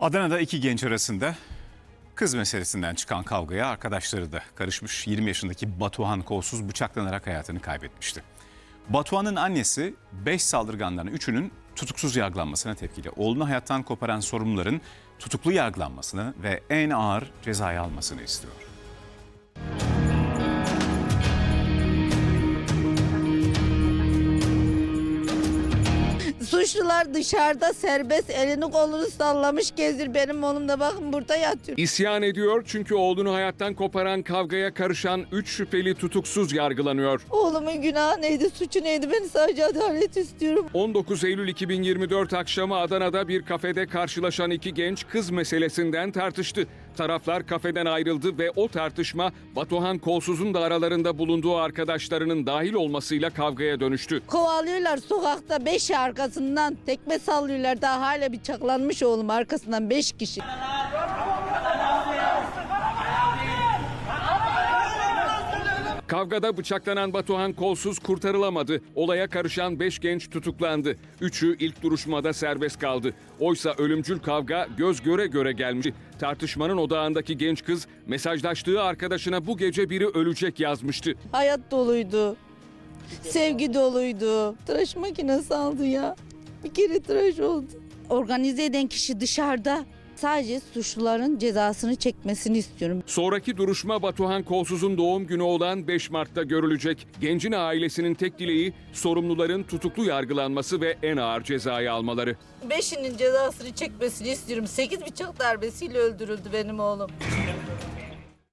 Adana'da iki genç arasında kız meselesinden çıkan kavgaya arkadaşları da karışmış. 20 yaşındaki Batuhan Kolsuz bıçaklanarak hayatını kaybetmişti. Batuhan'ın annesi 5 saldırganların 3'ünün tutuksuz yargılanmasına tepkili. Oğlunu hayattan koparan sorumluların tutuklu yargılanmasını ve en ağır cezayı almasını istiyor. Suçlular dışarıda serbest elini kolunu sallamış gezdir. Benim oğlum da bakın burada yatıyor. İsyan ediyor çünkü oğlunu hayattan koparan kavgaya karışan 3 şüpheli tutuksuz yargılanıyor. Oğlumun günahı neydi, suçu neydi? Ben sadece adalet istiyorum. 19 Eylül 2024 akşamı Adana'da bir kafede karşılaşan iki genç kız meselesinden tartıştı. Taraflar kafeden ayrıldı ve o tartışma Batuhan Kolsuz'un da aralarında bulunduğu arkadaşlarının dahil olmasıyla kavgaya dönüştü. Kovalıyorlar sokakta beş arkasından tekme sallıyorlar. Daha hala bıçaklanmış oğlum arkasından beş kişi. Kavgada bıçaklanan Batuhan Kolsuz kurtarılamadı. Olaya karışan 5 genç tutuklandı. Üçü ilk duruşmada serbest kaldı. Oysa ölümcül kavga göz göre göre gelmiş. Tartışmanın odağındaki genç kız mesajlaştığı arkadaşına bu gece biri ölecek yazmıştı. Hayat doluydu. Sevgi doluydu. Tıraş makinesi aldı ya. Bir kere tıraş oldu. Organize eden kişi dışarıda. Sadece suçluların cezasını çekmesini istiyorum. Sonraki duruşma Batuhan Kolsuz'un doğum günü olan 5 Mart'ta görülecek. Gencin ailesinin tek dileği sorumluların tutuklu yargılanması ve en ağır cezayı almaları. Beşinin cezasını çekmesini istiyorum. Sekiz bıçak darbesiyle öldürüldü benim oğlum.